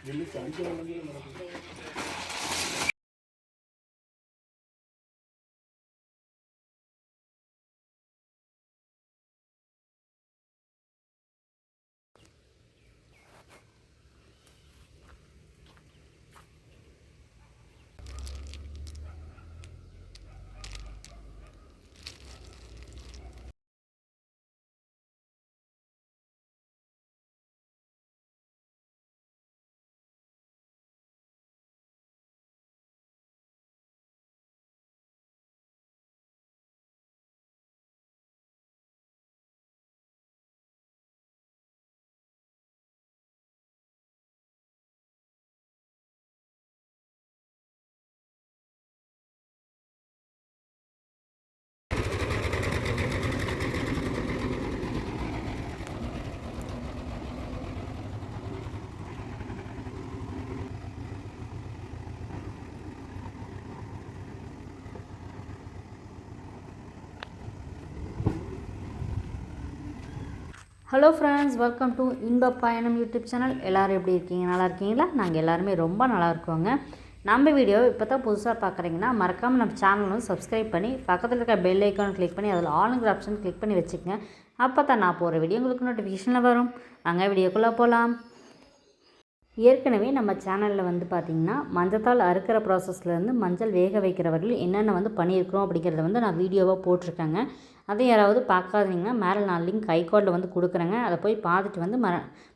Jadi, saya. Hello friends welcome to இன்ப பயணம் YouTube channel. எல்லோரும் எப்படி இருக்கீங்க? நல்லா இருக்கீங்களா? நாங்கள் எல்லாருமே ரொம்ப நல்லா இருக்கோங்க. நம்ம வீடியோ இப்போ தான் புதுசாக பார்க்குறீங்கன்னா மறக்காமல் நம்ம சேனலும் சப்ஸ்கிரைப் பண்ணி பக்கத்தில் இருக்க பெல் ஐக்கான் கிளிக் பண்ணி அதில் ஆளுங்கிற ஆப்ஷன் கிளிக் பண்ணி வச்சுக்கோங்க. அப்போ தான் நான் போகிற வீடியோ உங்களுக்கு நோட்டிஃபிகேஷனில் வரும். நாங்கள் வீடியோக்குள்ளே போகலாம் ஏற்கனவே நம்ம சேனலில் வந்து பார்த்திங்கன்னா மஞ்சத்தால் அறுக்கிற ப்ராசஸ்லேருந்து மஞ்சள் வேக வைக்கிற வரையில் என்னென்ன வந்து பண்ணியிருக்கிறோம் அப்படிங்கிறத வந்து நான் வீடியோவாக போட்டிருக்கேங்க. அதை யாராவது பார்க்காதீங்கன்னா மேலே நான் லிங்க் ஐகார்டில் வந்து கொடுக்குறேங்க. அதை போய் பார்த்துட்டு வந்து ம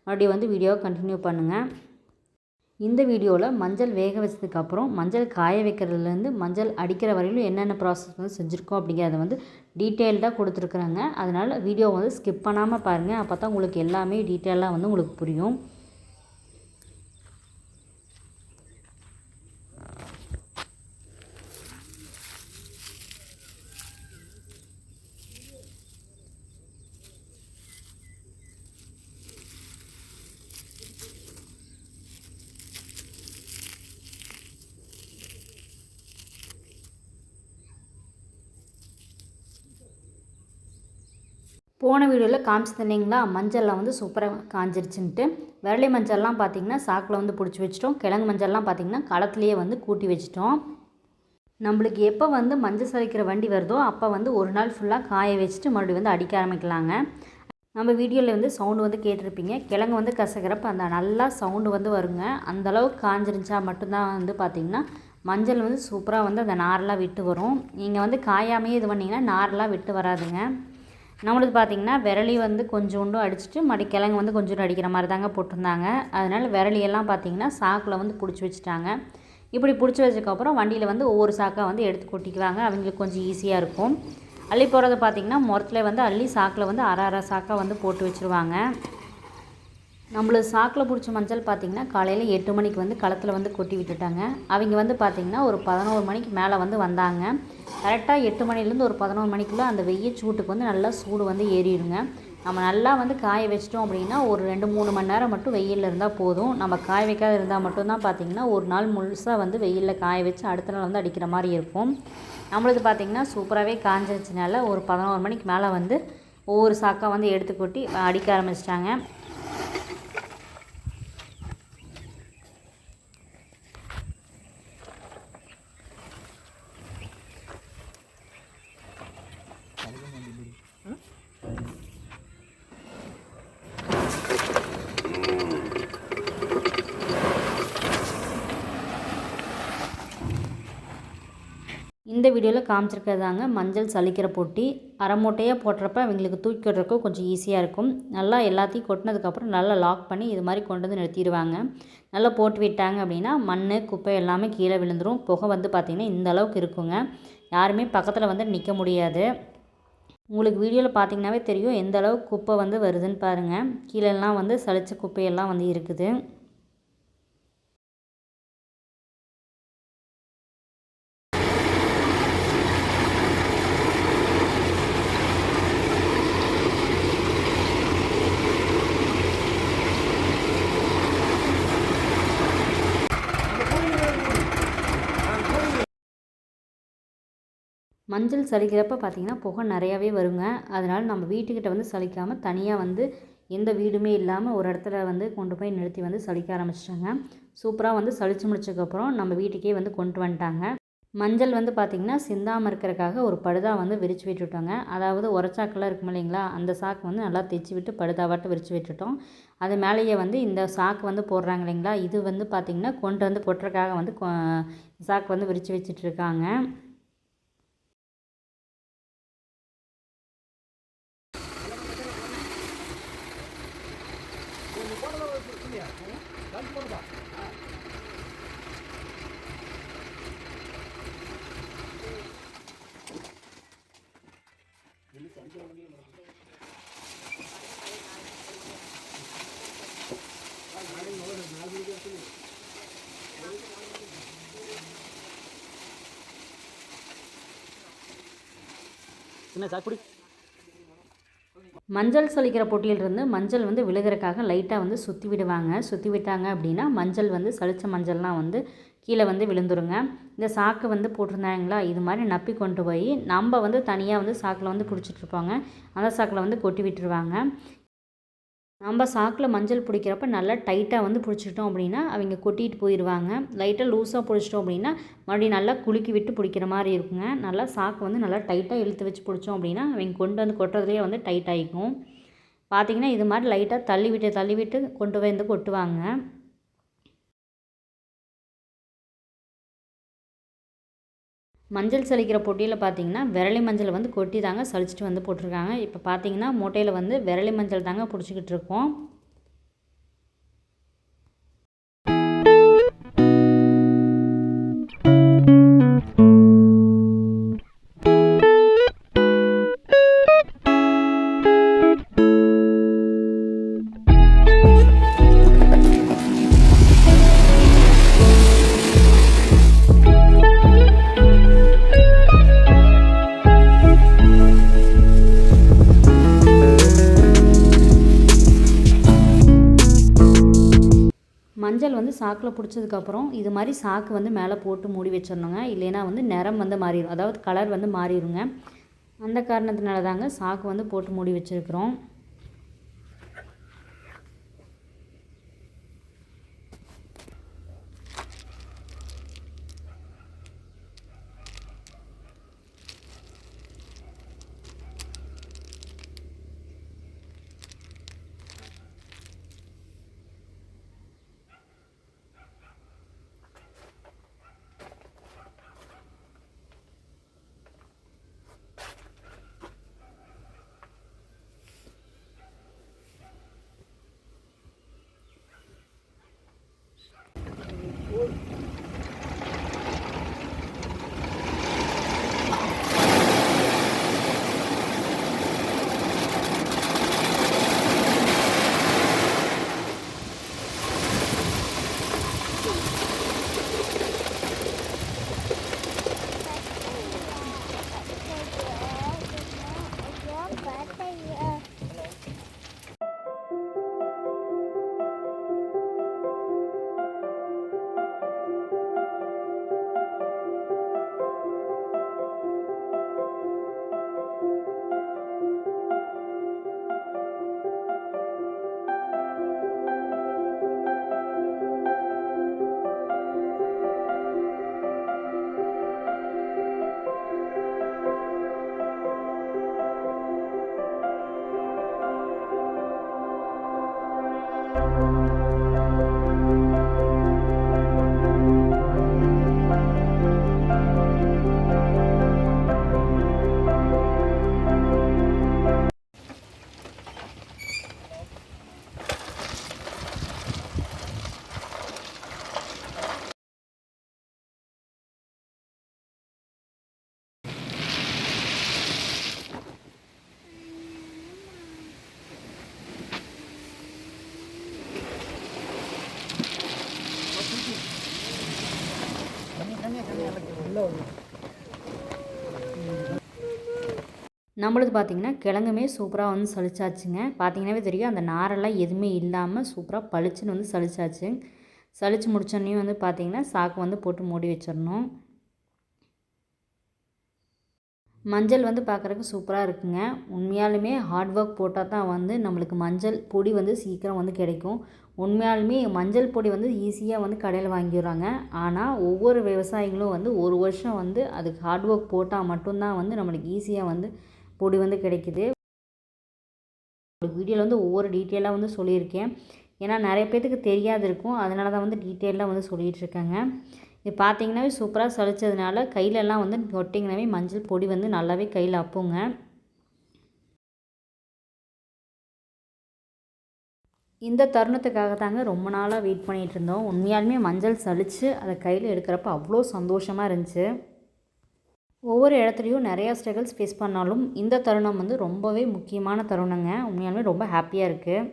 மறுபடியும் வந்து வீடியோவை கண்டினியூ பண்ணுங்கள் இந்த வீடியோவில் மஞ்சள் வேக வச்சதுக்கப்புறம் மஞ்சள் காய வைக்கிறதுலேருந்து மஞ்சள் அடிக்கிற வரையிலும் என்னென்ன ப்ராசஸ் வந்து செஞ்சுருக்கோம் அப்படிங்கிறத வந்து டீட்டெயில்டாக கொடுத்துருக்குறாங்க. அதனால் வீடியோ வந்து ஸ்கிப் பண்ணாமல் பாருங்கள் அப்போ தான் உங்களுக்கு எல்லாமே டீட்டெயிலாக வந்து உங்களுக்கு புரியும். போன வீடியோவில் காமிச்சிருந்தீங்களா? மஞ்சள்லாம் வந்து சூப்பராக காஞ்சிருச்சுன்ட்டு. விரலி மஞ்சள்லாம் பார்த்திங்கன்னா சாக்கில் வந்து பிடிச்சி வச்சிட்டோம். கிழங்கு மஞ்சள்லாம் பார்த்திங்கன்னா களத்துலேயே வந்து கூட்டி வச்சிட்டோம். நம்மளுக்கு எப்போ வந்து மஞ்சள் சலிக்கிற வண்டி வருதோ அப்போ வந்து ஒரு நாள் ஃபுல்லாக காய வச்சுட்டு மறுபடியும் வந்து அடிக்க ஆரம்பிக்கலாங்க. நம்ம வீடியோவில் வந்து சவுண்டு வந்து கேட்டிருப்பீங்க. கிழங்கு வந்து கசக்கிறப்ப அந்த நல்லா சவுண்டு வந்து வருங்க. அந்தளவுக்கு காஞ்சிருந்துச்சா மட்டும்தான் வந்து பார்த்திங்கன்னா மஞ்சள் வந்து சூப்பராக வந்து அந்த நாரெலாம் விட்டு வரும். நீங்கள் வந்து காயாமையே இது பண்ணிங்கன்னா நாரெலாம் விட்டு வராதுங்க. நம்மளுக்கு பார்த்திங்கன்னா விரலி வந்து கொஞ்சோண்டும் அடிச்சுட்டு மடி கிழங்கு வந்து கொஞ்சோண்டு அடிக்கிற மாதிரி தாங்க போட்டிருந்தாங்க. அதனால் விரலியெல்லாம் பார்த்திங்கன்னா சாக்கில் வந்து பிடிச்சி வச்சுட்டாங்க. இப்படி பிடிச்சி வச்சதுக்கப்புறம் வண்டியில் வந்து ஒவ்வொரு சாக்காக வந்து எடுத்து கொட்டிக்குவாங்க. அவங்களுக்கு கொஞ்சம் ஈஸியாக இருக்கும். அள்ளி போகிறது பார்த்திங்கன்னா முறத்தில் வந்து அள்ளி சாக்கில் வந்து அரை அரை சாக்காக வந்து போட்டு வச்சுருவாங்க. நம்மளுக்கு சாக்கில் பிடிச்ச மஞ்சள் பார்த்திங்கன்னா காலையில் எட்டு மணிக்கு வந்து களத்தில் வந்து கொட்டி விட்டுட்டாங்க. அவங்க வந்து பார்த்திங்கன்னா ஒரு பதினோரு மணிக்கு மேலே வந்து வந்தாங்க. கரெக்டாக எட்டு மணிலேருந்து ஒரு பதினோரு மணிக்குள்ளே அந்த வெயில் சூட்டுக்கு வந்து நல்லா சூடு வந்து ஏறிடுங்க. நம்ம நல்லா வந்து காய வச்சிட்டோம் அப்படின்னா ஒரு ரெண்டு மூணு மணி நேரம் மட்டும் வெயிலில் இருந்தால் போதும். நம்ம காய வைக்காத இருந்தால் மட்டும்தான் பார்த்திங்கன்னா ஒரு நாள் முழுசாக வந்து வெயிலில் காய வச்சு அடுத்த நாள் வந்து அடிக்கிற மாதிரி இருக்கும். நம்மளுக்கு பார்த்திங்கன்னா சூப்பராகவே காஞ்சிருச்சுனால ஒரு பதினோரு மணிக்கு மேலே வந்து ஒவ்வொரு சாக்காக வந்து எடுத்து கொட்டி அடிக்க ஆரம்பிச்சிட்டாங்க இந்த வீடியோவில் காமிச்சிருக்கிறதாங்க. மஞ்சள் சலிக்கிற பொட்டி. அரை மூட்டையாக போடுறப்ப அவங்களுக்கு தூக்கி விடுறக்கும் கொஞ்சம் ஈஸியாக இருக்கும். நல்லா எல்லாத்தையும் கொட்டினதுக்கப்புறம் நல்லா லாக் பண்ணி இது மாதிரி கொண்டு வந்து நிறுத்திடுவாங்க. நல்லா போட்டு விட்டாங்க அப்படின்னா மண் குப்பை எல்லாமே கீழே விழுந்துடும் புகை வந்து பார்த்திங்கன்னா இந்த அளவுக்கு இருக்குங்க. யாருமே பக்கத்தில் வந்து நிற்க முடியாது. உங்களுக்கு வீடியோவில் பார்த்தீங்கன்னாவே தெரியும் எந்த அளவுக்கு குப்பை வந்து வருதுன்னு பாருங்கள் கீழெல்லாம் வந்து சளிச்ச குப்பையெல்லாம் வந்து இருக்குது. மஞ்சள் சலிக்கிறப்ப பார்த்திங்கன்னா புகை நிறையாவே வருங்க. அதனால் நம்ம வீட்டுக்கிட்ட வந்து சலிக்காமல் தனியாக வந்து எந்த வீடுமே இல்லாமல் ஒரு இடத்துல வந்து கொண்டு போய் நிறுத்தி வந்து சலிக்க ஆரம்பிச்சிட்டாங்க. சூப்பராக வந்து சளிச்சு முடிச்சதுக்கப்புறம் நம்ம வீட்டுக்கே வந்து கொண்டு வந்துட்டாங்க. மஞ்சள் வந்து பார்த்திங்கன்னா சிந்தாமல் இருக்கிறக்காக ஒரு படுதா வந்து விரித்து விட்டுட்டோங்க. அதாவது உரச்சாக்கெல்லாம் இருக்கும் இல்லைங்களா? அந்த சாக்கு வந்து நல்லா தைச்சி விட்டு படுதாவாட்டு விரித்து விட்டுட்டோம். அது மேலேயே வந்து இந்த சாக்கு வந்து போடுறாங்க இல்லைங்களா? இது வந்து பார்த்திங்கன்னா கொண்டு வந்து கொட்டுறக்காக வந்து கொ- சாக்கு வந்து விரித்து வச்சுட்டு என்ன சாக்குடி மஞ்சள் சலிக்கிற போட்டியிலிருந்து மஞ்சள் வந்து விழுகிறக்காக லைட்டாக வந்து சுற்றி விடுவாங்க. சுற்றி விட்டாங்க அப்படின்னா மஞ்சள் வந்து சளிச்ச மஞ்சள்லாம் வந்து கீழே வந்து விழுந்துருங்க. இந்த சாக்கு வந்து போட்டிருந்தாங்களா இது மாதிரி நப்பி கொண்டு போய் நம்ம வந்து தனியாக வந்து சாக்கில் வந்து பிடிச்சிட்ருப்போங்க அந்த சாக்கில் வந்து கொட்டி விட்டுருவாங்க. நம்ம சாக்கில் மஞ்சள் பிடிக்கிறப்ப நல்லா டைட்டாக வந்து பிடிச்சிட்டோம் அப்படின்னா அவங்க கொட்டிட்டு போயிடுவாங்க லைட்டாக லூஸாக பிடிச்சிட்டோம் அப்படின்னா மறுபடியும் நல்லா குலுக்கி விட்டு பிடிக்கிற மாதிரி இருக்குங்க. நல்லா சாக்கு வந்து நல்லா டைட்டாக இழுத்து வச்சு பிடிச்சோம் அப்படின்னா அவங்க கொண்டு வந்து கொட்டுறதுலேயே வந்து டைட் ஆகிக்கும் பார்த்தீங்கன்னா இது மாதிரி லைட்டாக தள்ளி விட்டு தள்ளி விட்டு கொண்டு போய் வந்து கொட்டுவாங்க. மஞ்சள் சலிக்கிற பொட்டியில் பார்த்தீங்கன்னா விரலி மஞ்சள் வந்து கொட்டி தாங்க சலிச்சிட்டு வந்து போட்டிருக்காங்க. இப்போ பார்த்தீங்கன்னா மூட்டையில் வந்து விரலி மஞ்சள் தாங்க பிடிச்சிக்கிட்டு இருக்கோம். மஞ்சள் வந்து சாக்கில் பிடிச்சதுக்கப்புறம் இது மாதிரி சாக்கு வந்து மேலே போட்டு மூடி வச்சிடணுங்க. இல்லைன்னா வந்து நிறம் வந்து மாறிடும். அதாவது கலர் வந்து மாறிடுங்க. அந்த காரணத்தினால தாங்க சாக்கு வந்து போட்டு மூடி வச்சுருக்குறோம். நம்மளுது பார்த்திங்கன்னா கிழங்குமே சூப்பராக வந்து சலிச்சாச்சுங்க பார்த்தீங்கன்னாவே தெரியும் அந்த நாரெல்லாம் எதுவுமே இல்லாமல் சூப்பராக பளிச்சுன்னு வந்து சலிச்சாச்சு சளிச்சு முடிச்சோடனே வந்து பார்த்திங்கன்னா சாக்கு வந்து போட்டு மூடி வச்சிடணும். மஞ்சள் வந்து பார்க்குறக்கு சூப்பராக இருக்குங்க. உண்மையாலுமே ஹார்ட் ஒர்க் போட்டால் தான் வந்து நம்மளுக்கு மஞ்சள் பொடி வந்து சீக்கிரம் வந்து கிடைக்கும். உண்மையாலுமே மஞ்சள் பொடி வந்து ஈஸியாக வந்து கடையில் வாங்கிடுறாங்க. ஆனால் ஒவ்வொரு விவசாயிகளும் வந்து ஒரு வருஷம் வந்து அதுக்கு ஹார்ட் ஒர்க் போட்டால் மட்டும்தான் வந்து நம்மளுக்கு ஈஸியாக வந்து பொடி வந்து கிடைக்குது. வீடியோவில் வந்து ஒவ்வொரு டீட்டெயிலாக வந்து சொல்லியிருக்கேன். ஏன்னா நிறைய பேர்த்துக்கு தெரியாது இருக்கும் அதனால தான் வந்து டீட்டெயிலாக வந்து சொல்லிகிட்டு இருக்காங்க இது பார்த்தீங்கன்னாவே சூப்பராக சளிச்சதுனால கையிலெல்லாம் வந்து தொட்டிங்கனாவே மஞ்சள் பொடி வந்து நல்லாவே கையில் அப்புங்க. இந்த தருணத்துக்காக தாங்க ரொம்ப நாளாக வெயிட் பண்ணிகிட்டு இருந்தோம் உண்மையாலுமே மஞ்சள் சலித்து அதை கையில் எடுக்கிறப்ப அவ்வளோ சந்தோஷமாக இருந்துச்சு. ஒவ்வொரு இடத்துலையும் நிறையா ஸ்ட்ரகிள்ஸ் ஃபேஸ் பண்ணாலும் இந்த தருணம் வந்து ரொம்பவே முக்கியமான தருணங்க. உண்மையாலுமே ரொம்ப ஹாப்பியாக இருக்குது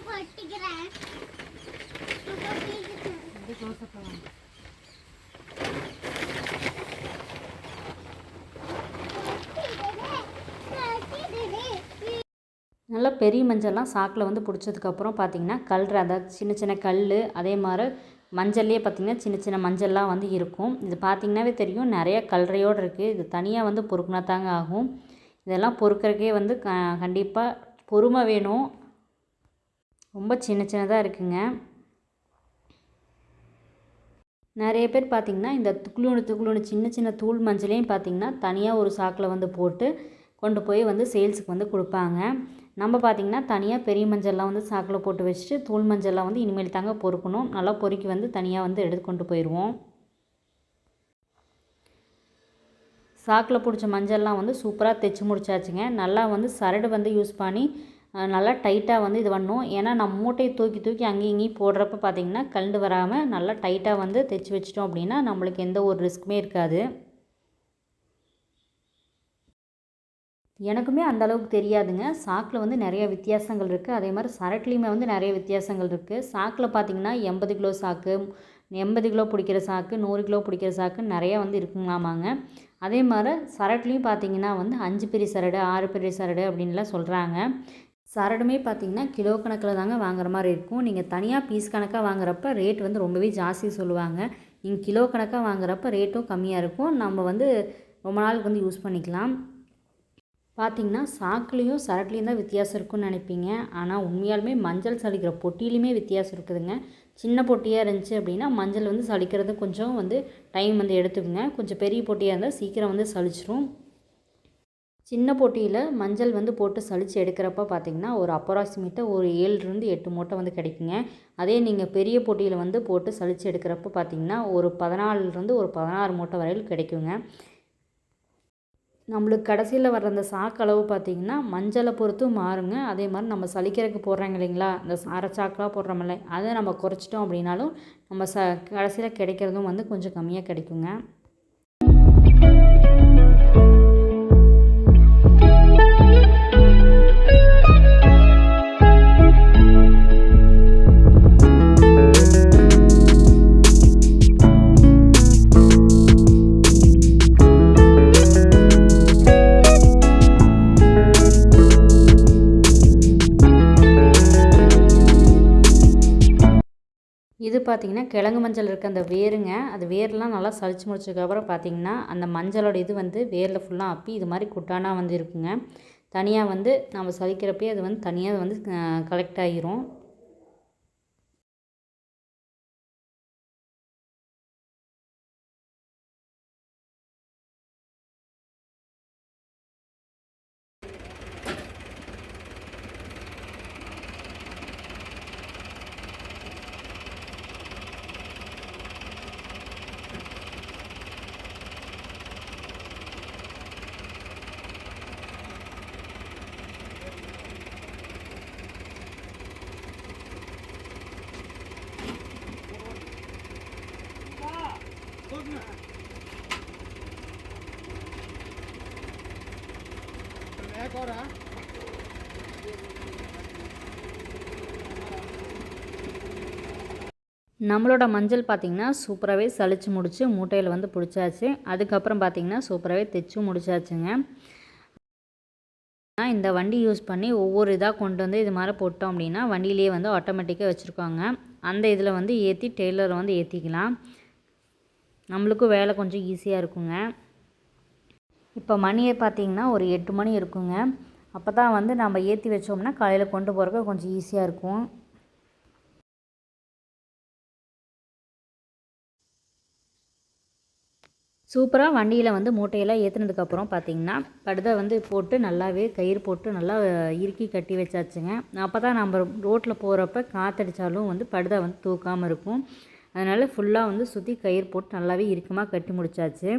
கொட்டிக்கிறேன். நல்லா பெரிய மஞ்சள்லாம் சாக்கில் வந்து பிடிச்சதுக்கப்புறம் பார்த்தீங்கன்னா கல் அதாவது சின்ன சின்ன கல் அதே மாதிரி மஞ்சள்லேயே பார்த்தீங்கன்னா சின்ன சின்ன மஞ்சள்லாம் வந்து இருக்கும். இது பார்த்தீங்கன்னாவே தெரியும் நிறைய கல்றையோடு இருக்குது இது தனியாக வந்து பொறுக்குனா தாங்க ஆகும். இதெல்லாம் பொறுக்கிறக்கே வந்து க கண்டிப்பாக பொறுமை வேணும். ரொம்ப சின்ன சின்னதாக இருக்குங்க. நிறைய பேர் பார்த்திங்கன்னா இந்த துக்குளுணு துக்குளுணு சின்ன சின்ன தூள் மஞ்சளையும் பார்த்திங்கன்னா தனியாக ஒரு சாக்கில் வந்து போட்டு கொண்டு போய் வந்து சேல்ஸுக்கு வந்து கொடுப்பாங்க. நம்ம பார்த்திங்கன்னா தனியாக பெரிய மஞ்சள்லாம் வந்து சாக்கில் போட்டு வச்சுட்டு தூள் மஞ்சள்லாம் வந்து இனிமேல் தாங்க பொறுக்கணும். நல்லா பொறுக்கி வந்து தனியாக வந்து எடுத்து கொண்டு போயிடுவோம். சாக்கில் பிடிச்ச மஞ்சள்லாம் வந்து சூப்பராக தைச்சி முடிச்சாச்சுங்க. நல்லா வந்து சரடு வந்து யூஸ் பண்ணி நல்லா டைட்டாக வந்து இது பண்ணும் ஏன்னா நம்ம மூட்டையை தூக்கி தூக்கி அங்கேயும் இங்கேயும் போடுறப்ப பார்த்திங்கன்னா கலண்டு வராமல் நல்லா டைட்டாக வந்து தைச்சி வச்சிட்டோம் அப்படின்னா நம்மளுக்கு எந்த ஒரு ரிஸ்க்குமே இருக்காது. எனக்குமே அந்த அளவுக்கு தெரியாதுங்க. சாக்கில் வந்து நிறைய வித்தியாசங்கள் இருக்குது அதே மாதிரி சரட்லேயுமே வந்து நிறைய வித்தியாசங்கள் இருக்குது சாக்கில் பார்த்தீங்கன்னா எண்பது கிலோ சாக்கு எண்பது கிலோ பிடிக்கிற சாக்கு நூறு கிலோ பிடிக்கிற சாக்கு நிறையா வந்து இருக்குங்களாமாங்க அதே மாதிரி சரட்லேயும் பார்த்தீங்கன்னா வந்து அஞ்சு பெரிய சரடு ஆறு பெரிய சரடு அப்படின்லாம் சொல்கிறாங்க சரடுமே பார்த்தீங்கன்னா கிலோ கணக்கில் தாங்க வாங்குற மாதிரி இருக்கும். நீங்கள் தனியாக பீஸ் கணக்காக வாங்குறப்ப ரேட் வந்து ரொம்பவே ஜாஸ்தி சொல்லுவாங்க. நீங்கள் கிலோ கணக்காக வாங்குறப்ப ரேட்டும் கம்மியாக இருக்கும். நம்ம வந்து ரொம்ப நாளுக்கு வந்து யூஸ் பண்ணிக்கலாம். பார்த்தீங்கன்னா சாக்குலேயும் சரட்லேயும் தான் வித்தியாசம் இருக்குன்னு நினைப்பீங்க. ஆனால் உண்மையாலுமே மஞ்சள் சலிக்கிற பொட்டியிலையுமே வித்தியாசம் இருக்குதுங்க. சின்ன பொட்டியாக இருந்துச்சு அப்படின்னா மஞ்சள் வந்து சலிக்கிறது கொஞ்சம் வந்து டைம் வந்து எடுத்துக்குங்க. கொஞ்சம் பெரிய பொட்டியாக இருந்தால் சீக்கிரம் வந்து சலிச்சிரும். சின்ன பொட்டியில் மஞ்சள் வந்து போட்டு சளிச்சு எடுக்கிறப்ப பார்த்தீங்கன்னா ஒரு அப்ராக்சிமேட்டாக ஒரு ஏழுலேருந்து எட்டு மூட்டை வந்து கிடைக்குங்க. அதே நீங்கள் பெரிய பொட்டியில் வந்து போட்டு சளிச்சு எடுக்கிறப்ப பார்த்தீங்கன்னா ஒரு பதினாலுலேருந்து ஒரு பதினாறு மூட்டை வரையில் கிடைக்குங்க. நம்மளுக்கு கடைசியில் வர்ற அந்த சாக்களவு பார்த்திங்கன்னா மஞ்சளை பொறுத்தும் மாறுங்க. அதே மாதிரி நம்ம சலிக்கிறதுக்கு போடுறாங்க இல்லைங்களா? இந்த அரைச்சாக்கெலாம் போடுறோமில்ல அதை நம்ம குறைச்சிட்டோம் அப்படின்னாலும் நம்ம ச கடைசியில் கிடைக்கிறதும் வந்து கொஞ்சம் கம்மியாக கிடைக்குங்க. பார்த்திங்கன்னா கிழங்கு மஞ்சள் இருக்க அந்த வேருங்க அது வேர்லாம் நல்லா சளிச்சு முடிச்சதுக்கப்புறம் பார்த்திங்கன்னா அந்த மஞ்சளோட இது வந்து வேரில் ஃபுல்லாக அப்பி இது மாதிரி குட்டானாக வந்து இருக்குங்க. தனியாக வந்து நம்ம சலிக்கிறப்பயே அது வந்து தனியாக வந்து கலெக்ட் ஆகிரும் நம்மளோட மஞ்சள் பார்த்திங்கன்னா சூப்பராகவே சளிச்சு முடிச்சு மூட்டையில் வந்து பிடிச்சாச்சு. அதுக்கப்புறம் பார்த்திங்கன்னா சூப்பராகவே தைச்சும் முடிச்சாச்சுங்க. இந்த வண்டி யூஸ் பண்ணி ஒவ்வொரு இதாக கொண்டு வந்து இது மாதிரி போட்டோம் அப்படின்னா வண்டியிலேயே வந்து ஆட்டோமேட்டிக்காக வச்சுருக்காங்க. அந்த இதில் வந்து ஏற்றி டெய்லரை வந்து ஏற்றிக்கலாம் நம்மளுக்கும் வேலை கொஞ்சம் ஈஸியாக இருக்குங்க. இப்போ மணியை பார்த்தீங்கன்னா ஒரு எட்டு மணி இருக்குங்க. அப்போ தான் வந்து நம்ம ஏற்றி வச்சோம்னா காலையில் கொண்டு போகிறக்கு கொஞ்சம் ஈஸியாக இருக்கும். சூப்பராக வண்டியில் வந்து மூட்டையெல்லாம் ஏற்றுனதுக்கப்புறம் பார்த்திங்கன்னா படுதை வந்து போட்டு நல்லாவே கயிறு போட்டு நல்லா இறுக்கி கட்டி வச்சாச்சுங்க. அப்போ தான் நம்ம ரோட்டில் போகிறப்ப காற்றடிச்சாலும் வந்து படுதை வந்து தூக்காமல் இருக்கும். அதனால் ஃபுல்லாக வந்து சுற்றி கயிறு போட்டு நல்லாவே இறுக்கமாக கட்டி முடிச்சாச்சு.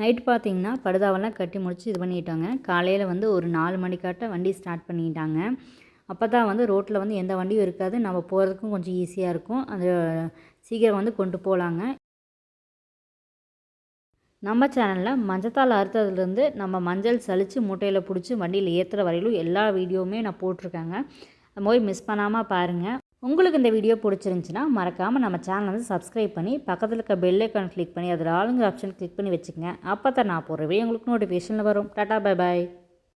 நைட் பார்த்தீங்கன்னா படுதாவெல்லாம் கட்டி முடித்து இது பண்ணிட்டாங்க. காலையில் வந்து ஒரு நாலு மணிக்காட்ட வண்டி ஸ்டார்ட் பண்ணிட்டாங்க. அப்போ தான் வந்து ரோட்டில் வந்து எந்த வண்டியும் இருக்காது. நம்ம போகிறதுக்கும் கொஞ்சம் ஈஸியாக இருக்கும். அது சீக்கிரம் வந்து கொண்டு போகலாங்க நம்ம சேனலில் மஞ்சத்தால் அறுத்ததுலேருந்து நம்ம மஞ்சள் சலித்து மூட்டையில் பிடிச்சி வண்டியில் ஏற்றுற வரையிலும் எல்லா வீடியோவுமே நான் போட்டிருக்கேங்க. அது போய் மிஸ் பண்ணாமல் பாருங்கள் உங்களுக்கு இந்த வீடியோ பிடிச்சிருந்துச்சின்னா மறக்காமல் நம்ம சேனலை வந்து சப்ஸ்கிரைப் பண்ணி பக்கத்தில் இருக்க பெல் ஐக்கான் கிளிக் பண்ணி அதில் ஆளுங்க ஆப்ஷன் கிளிக் பண்ணி வச்சுக்கோங்க. அப்போ தான் நான் போடுறவே உங்களுக்கு நோட்டிஃபிகேஷனில் வரும். Tata bye bye